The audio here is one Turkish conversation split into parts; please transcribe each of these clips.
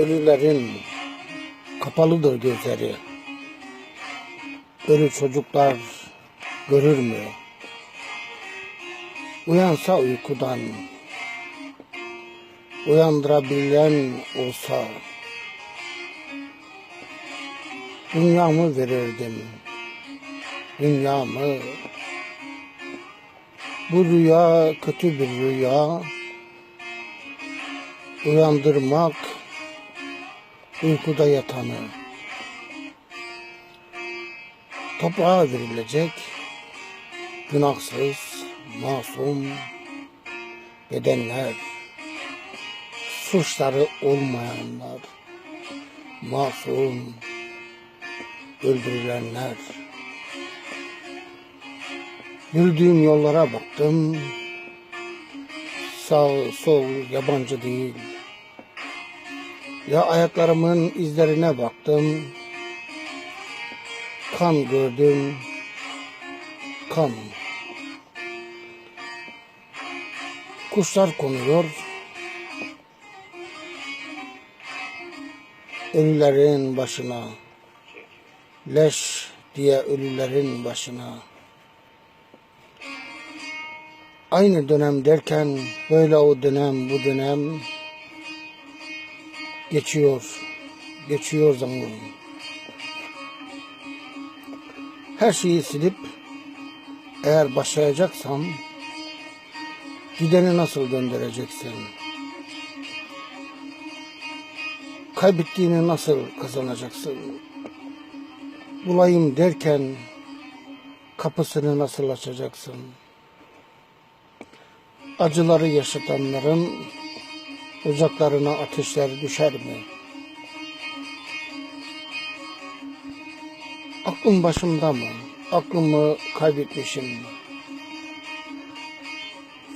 ölülerin kapalıdır gözleri. Ölü çocuklar görür mü? Uyansa uykudan, uyandırabilen olsa, dünyamı verirdim, dünyamı. Bu rüya kötü bir rüya, uyandırmak uykuda yatanı. Toprağa verilecek günahsız, masum bedenler, suçları olmayanlar, masum öldürülenler. Yürüdüğüm yollara baktım, sağ sol yabancı değil. Ya ayaklarımın izlerine baktım, kan gördüm, kan. Kuşlar konuyor, ölülerin başına, leş diye ölülerin başına. Aynı dönem derken böyle o dönem bu dönem geçiyor. Geçiyor zaman. Her şeyi silip eğer başlayacaksam gideni nasıl göndereceksin? Kaybettiğini nasıl kazanacaksın? Bulayım derken kapısını nasıl açacaksın? Acıları yaşatanların Ocaklarına ateşler düşer mi? Aklım başımda mı? Aklımı kaybetmişim.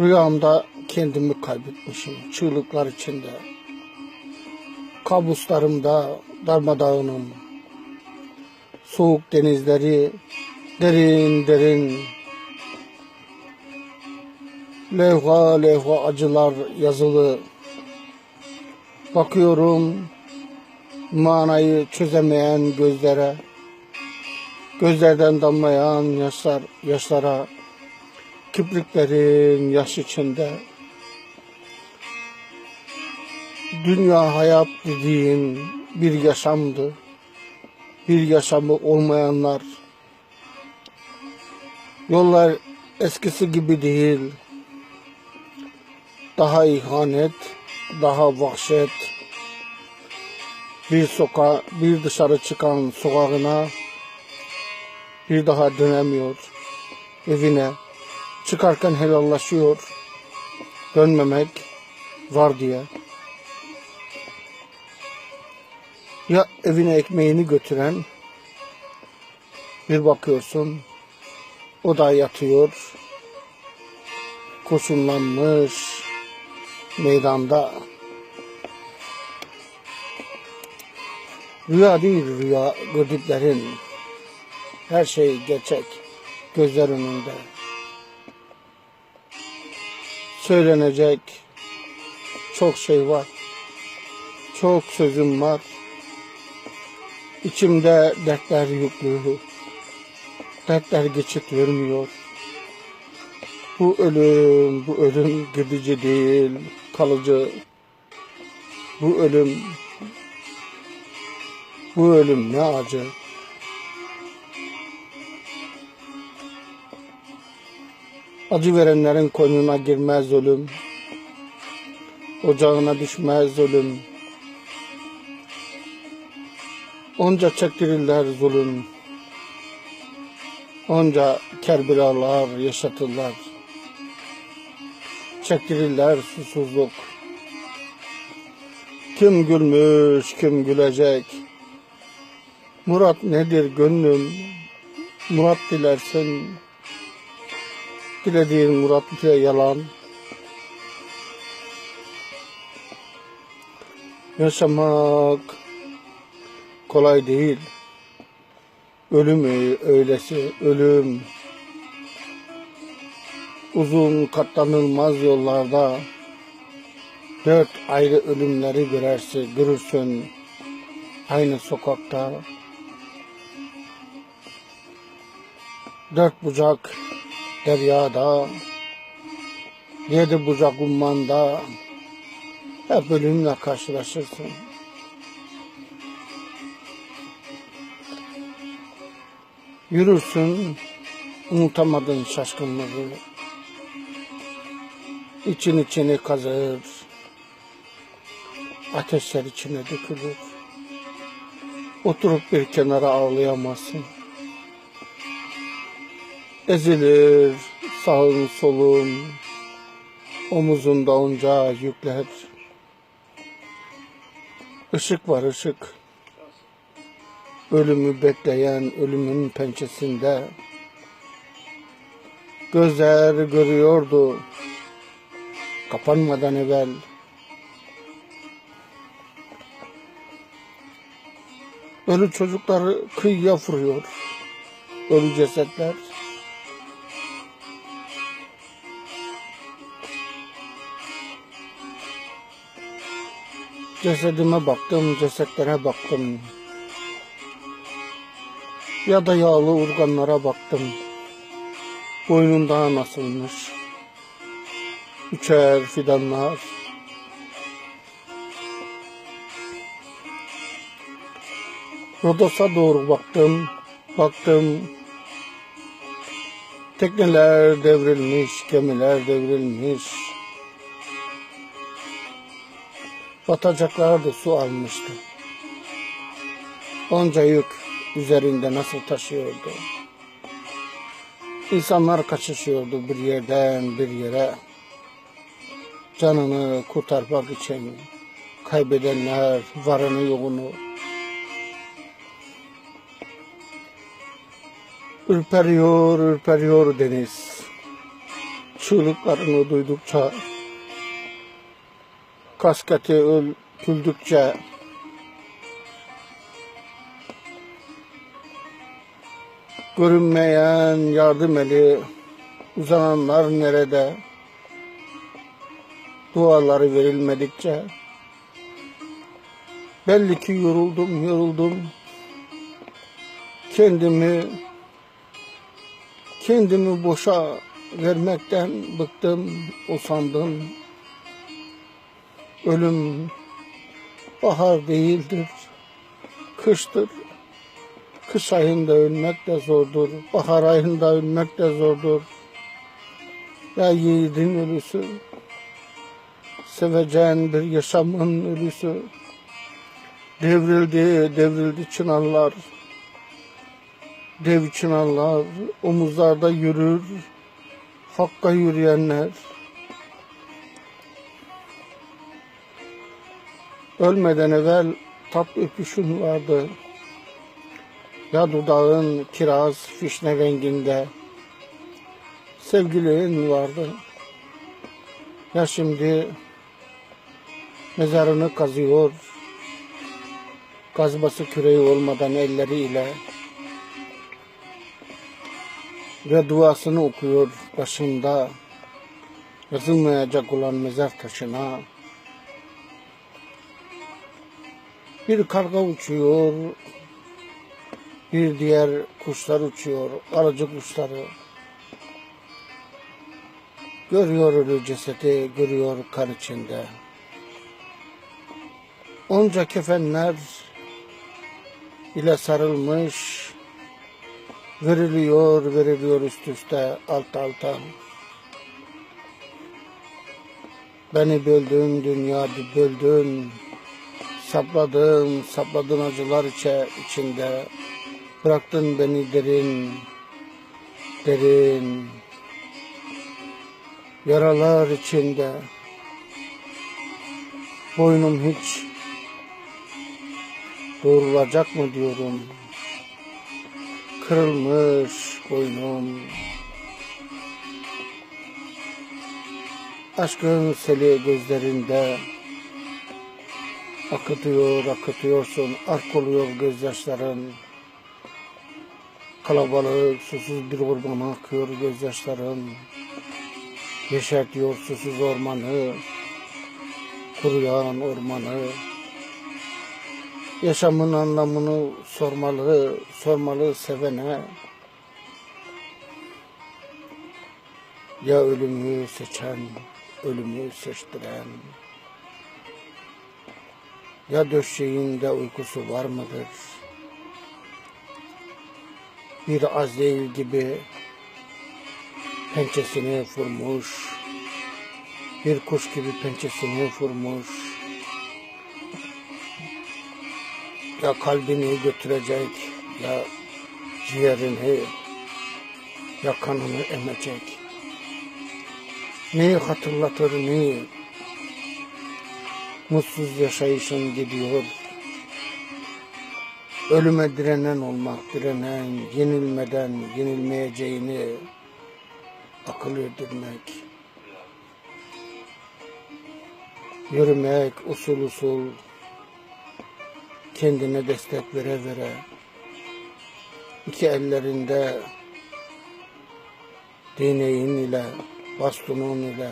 Rüyamda kendimi kaybetmişim. Çığlıklar içinde. Kabuslarımda darmadağınım. Soğuk denizleri derin derin levha levha acılar yazılı Bakıyorum manayı çözemeyen gözlere, gözlerden damlayan yaşlar, yaşlara, kipriklerin yaş içinde. Dünya hayat dediğin bir yaşamdı. Bir yaşamı olmayanlar. Yollar eskisi gibi değil. Daha ihanet, daha vahşet, bir sokağa, bir dışarı çıkan sokağına bir daha dönemiyor evine. Çıkarken helallaşıyor. Dönmemek var diye. Ya evine ekmeğini götüren bir bakıyorsun o da yatıyor. Kurşunlanmış, meydanda. Rüya değil rüya gördüklerin. Her şey gerçek. Gözler önünde. Söylenecek çok şey var. Çok sözüm var. İçimde dertler yüklü. Dertler geçit vermiyor. Bu ölüm, bu ölüm gidici değil, kalıcı. Bu ölüm, bu ölüm ne acı. Acı verenlerin koynuna girmez ölüm. Ocağına düşmez ölüm. Onca çektirirler zulüm. Onca kerbiralar yaşatırlar çektirirler susuzluk. Kim gülmüş, kim gülecek? Murat nedir gönlüm? Murat dilersin. Dilediğin Murat bile yalan. Yaşamak kolay değil. Ölümü öylesi ölüm uzun katlanılmaz yollarda Dört ayrı ölümleri görersin, görürsün aynı sokakta. Dört bucak deryada, yedi bucak ummanda hep ölümle karşılaşırsın. Yürürsün, unutamadın şaşkınlığı. İçin içini kazır, ateşler içine dökülür. Oturup bir kenara ağlayamazsın. Ezilir sağın solun, omuzunda onca yükler. Işık var ışık. Ölümü bekleyen ölümün pençesinde. Gözler görüyordu kapanmadan evvel. Ölü çocukları kıyıya vuruyor. Ölü cesetler. Cesedime baktım, cesetlere baktım. Ya da yağlı urganlara baktım. Boynunda nasılmış. Üçer fidanlar. Rodos'a doğru baktım, baktım. Tekneler devrilmiş, gemiler devrilmiş. Batacaklar da su almıştı. Onca yük üzerinde nasıl taşıyordu. İnsanlar kaçışıyordu bir yerden bir yere. Canını kurtarmak için kaybedenler varını yoğunu. Ürperiyor, ürperiyor deniz. Çığlıklarını duydukça, kasketi öldükçe, görünmeyen yardım eli, uzananlar nerede? Duaları verilmedikçe, belli ki yoruldum, yoruldum. Kendimi Kendimi boşa vermekten bıktım, usandım. Ölüm bahar değildir, kıştır. Kış ayında ölmek de zordur, bahar ayında ölmek de zordur. Ya yiğidin ölüsü, seveceğin bir yaşamın ölüsü. Devrildi, devrildi çınarlar. Dev çınarlar, omuzlarda yürür, hakka yürüyenler. Ölmeden evvel tat öpüşün vardı. Ya dudağın kiraz fişne renginde. Sevgilin vardı. Ya şimdi mezarını kazıyor. Kazması küreği olmadan elleriyle ve duasını okuyor başında yazılmayacak olan mezar taşına. Bir karga uçuyor, bir diğer kuşlar uçuyor, aracı kuşları. Görüyor ölü cesedi, görüyor kan içinde. Onca kefenler ile sarılmış, veriliyor, veriliyor üst üste, alt alta. Beni böldün, dünya böldün. Sapladın, sapladın acılar içe, içinde. Bıraktın beni derin, derin. Yaralar içinde. Boynum hiç doğrulacak mı diyorum kırılmış boynum. Aşkın seli gözlerinde akıtıyor, akıtıyorsun, ark oluyor gözyaşların. Kalabalık, susuz bir ormana akıyor gözyaşların. Yeşertiyor susuz ormanı. kuruyan ormanı, yaşamın anlamını sormalı, sormalı sevene, ya ölümü seçen, ölümü seçtiren, ya döşeğinde uykusu var mıdır? Bir Azrail gibi pençesini vurmuş, bir kuş gibi pençesini vurmuş, ya kalbini götürecek, ya ciğerini, ya kanını emecek. Neyi hatırlatır neyi? Mutsuz yaşayışın gidiyor. Ölüme direnen olmak, direnen, yenilmeden yenilmeyeceğini akıl erdirmek. Yürümek usul usul, kendine destek vere vere, iki ellerinde değneğin ile, bastonun ile,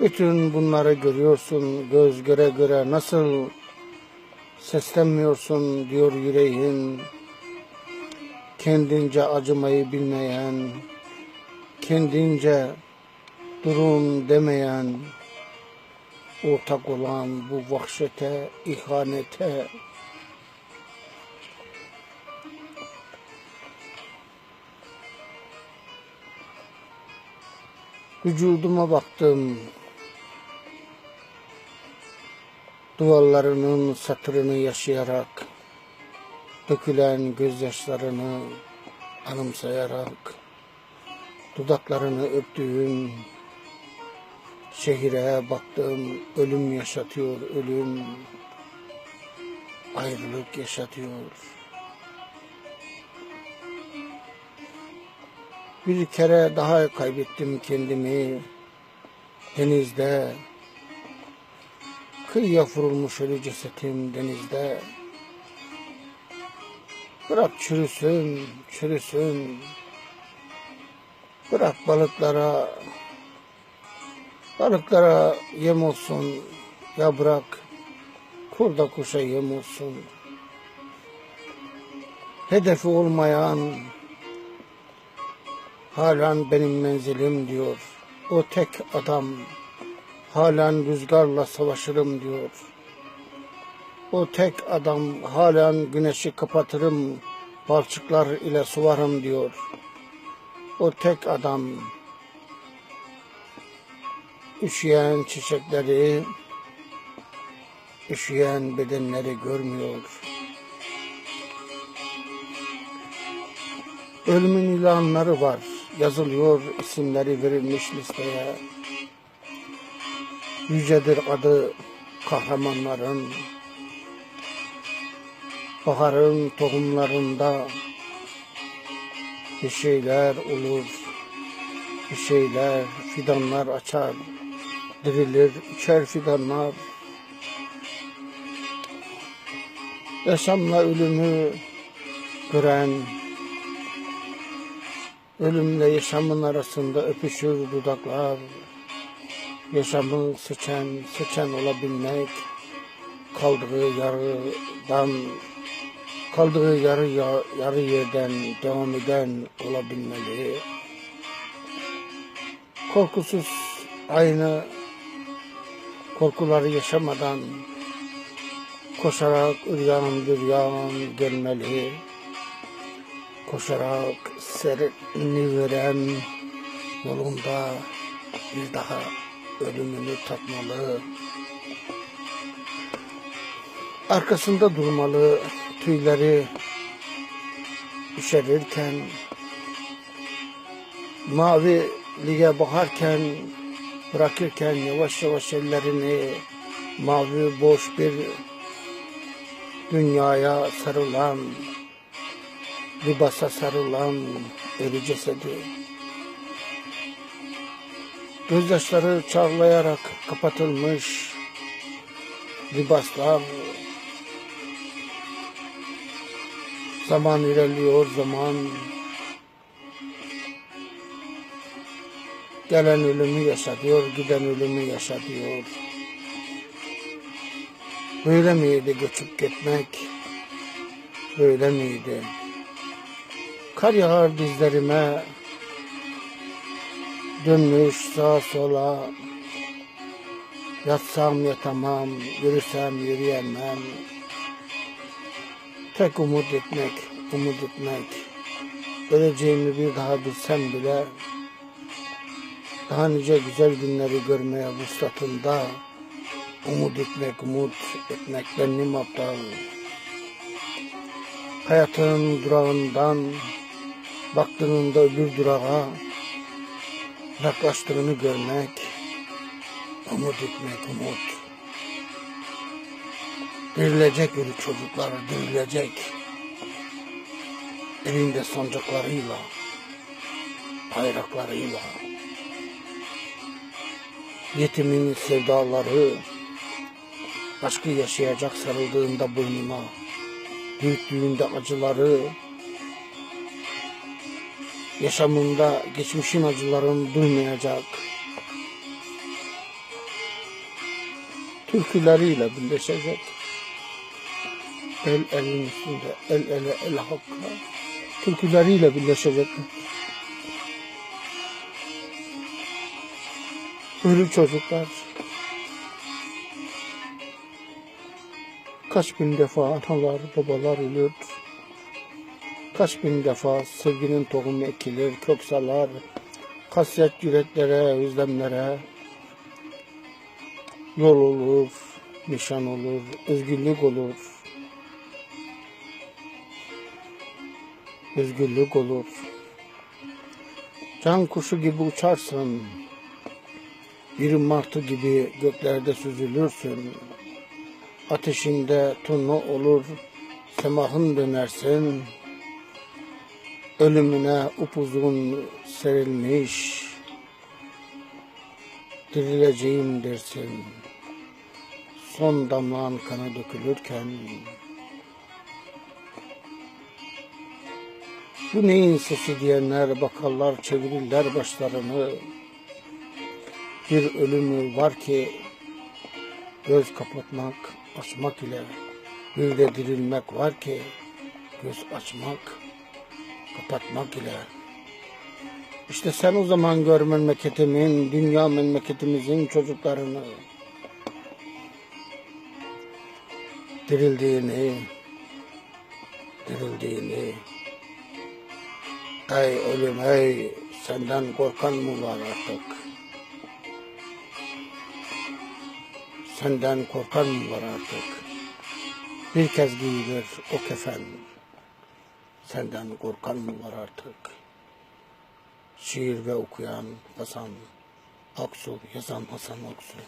bütün bunları görüyorsun göz göre göre nasıl seslenmiyorsun diyor yüreğin. Kendince acımayı bilmeyen, kendince durun demeyen, ortak olan bu vahşete, ihanete, vücuduma baktım, duvarlarının satırını yaşayarak, dökülen gözyaşlarını anımsayarak, dudaklarını öptüğüm şehire baktım, ölüm yaşatıyor, ölüm, ayrılık yaşatıyor. Bir kere daha kaybettim kendimi denizde, Kıyıya vurulmuş ölü cesetim denizde. Bırak çürüsün, çürüsün. Bırak balıklara, balıklara yem olsun. Ya bırak kurda kuşa yem olsun. Hedefi olmayan halen benim menzilim diyor. O tek adam halen rüzgarla savaşırım diyor. O tek adam halen güneşi kapatırım, balçıklar ile suvarım diyor. O tek adam üşüyen çiçekleri, üşüyen bedenleri görmüyor. Ölümün ilanları var, yazılıyor isimleri verilmiş listeye. Yücedir adı kahramanların, baharın tohumlarında bir şeyler olur, bir şeyler, fidanlar açar, dirilir, içer fidanlar. Yaşamla ölümü gören, ölümle yaşamın arasında öpüşür dudaklar, yaşamı seçen, seçen olabilmek, kaldığı yarıdan, kaldığı yarı yarı yerden devam eden olabilmeli. Korkusuz aynı korkuları yaşamadan koşarak üryan bir yan gelmeli. Koşarak serini veren yolunda bir daha ölümünü tatmalı. Arkasında durmalı, tüyleri üşerirken, mavi lige bakarken, bırakırken yavaş yavaş ellerini mavi boş bir dünyaya sarılan, libasa sarılan ölü cesedi. Gözyaşları çarlayarak kapatılmış libaslar. Zaman ilerliyor zaman. Gelen ölümü yaşatıyor, giden ölümü yaşatıyor. Böyle miydi göçüp gitmek? Böyle miydi? Kar yağar dizlerime, dönmüş sağa sola. Yatsam yatamam, yürüsem yürüyemem. Tek umut etmek, umut etmek. Öleceğimi bir daha bilsem bile, daha nice güzel günleri görmeye vuslatında, umut etmek, umut etmek benim aptal. Hayatın durağından, baktığında öbür durağa, yaklaştığını görmek, umut etmek, umut. Dirilecek ölü çocuklar, dirilecek. Elinde sancaklarıyla, bayraklarıyla. Yetimin sevdaları, aşkı yaşayacak sarıldığında boynuna, büyüttüğünde acıları, yaşamında geçmişin acılarını duymayacak, türküleriyle birleşecek. El elin üstünde, el ele, el hakka, türküleriyle birleşecek. Ölü çocuklar, kaç bin defa analar, babalar ölür. Kaç bin defa sevginin tohumu ekilir, kök salar. Yüreklere, özlemlere, yol olur, nişan olur, özgürlük olur. Özgürlük olur. Can kuşu gibi uçarsın. Bir martı gibi göklerde süzülürsün. Ateşinde turna olur, semahın dönersin. Ölümüne upuzun serilmiş, dirileceğim dersin. Son damlan kanı dökülürken, bu neyin sesi diyenler bakarlar çevirirler başlarını. Bir ölümü var ki göz kapatmak, açmak ile bir de dirilmek var ki göz açmak, kapatmak ile. İşte sen o zaman gör memleketimin, dünya memleketimizin çocuklarını dirildiğini, dirildiğini. Ey ölüm ey senden korkan mı var artık? Senden korkan mı var artık? Bir kez giyilir o kefen. Senden korkan mı var artık? Şiir ve okuyan Hasan Aksu, yazan Hasan Aksu.